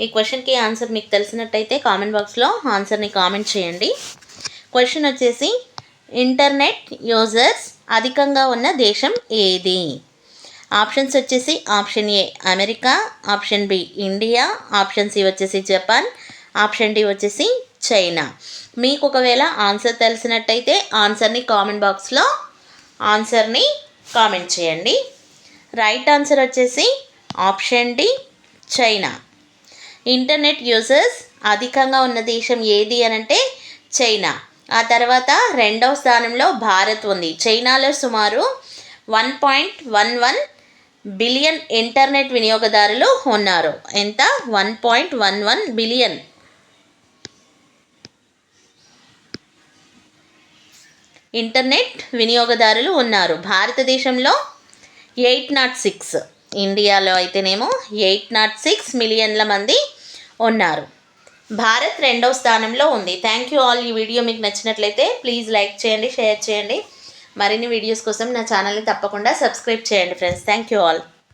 ఈ క్వశ్చన్కి ఆన్సర్ మీకు తెలిసినట్టయితే కామెంట్ బాక్స్లో ఆన్సర్ని కామెంట్ చేయండి. క్వశ్చన్ వచ్చేసి ఇంటర్నెట్ యూజర్స్ అధికంగా ఉన్న దేశం ఏది? ఆప్షన్స్ వచ్చేసి option A America. Option B India. Option C వచ్చేసి జపాన్. ఆప్షన్ డి వచ్చేసి చైనా. మీకు ఒకవేళ ఆన్సర్ తెలిసినట్టయితే ఆన్సర్ని కామెంట్ బాక్స్లో ఆన్సర్ని కామెంట్ చేయండి. రైట్ ఆన్సర్ వచ్చేసి option D China. Internet users అధికంగా ఉన్న దేశం ఏది అని అంటే చైనా. ఆ తర్వాత రెండవ స్థానంలో భారత్ ఉంది. చైనాలో సుమారు one point one one billion internet వినియోగదారులు ఉన్నారు. ఎంత? One point one one billion. Internet వినియోగదారులు ఉన్నారు. భారతదేశంలో ఎయిట్ నాట్ సిక్స్ ఇండియాలో అయితేనేమో ఎయిట్ నాట్ సిక్స్ మిలియన్ల మంది ఉన్నారు. భారత్ రెండవ స్థానంలో ఉంది. థ్యాంక్ యూ ఆల్ ఈ వీడియో మీకు నచ్చినట్లయితే ప్లీజ్ లైక్ చేయండి షేర్ చేయండి. మరిన్ని వీడియోస్ కోసం నా ఛానల్ని తప్పకుండా సబ్స్క్రైబ్ చేయండి ఫ్రెండ్స్ థ్యాంక్ యూ ఆల్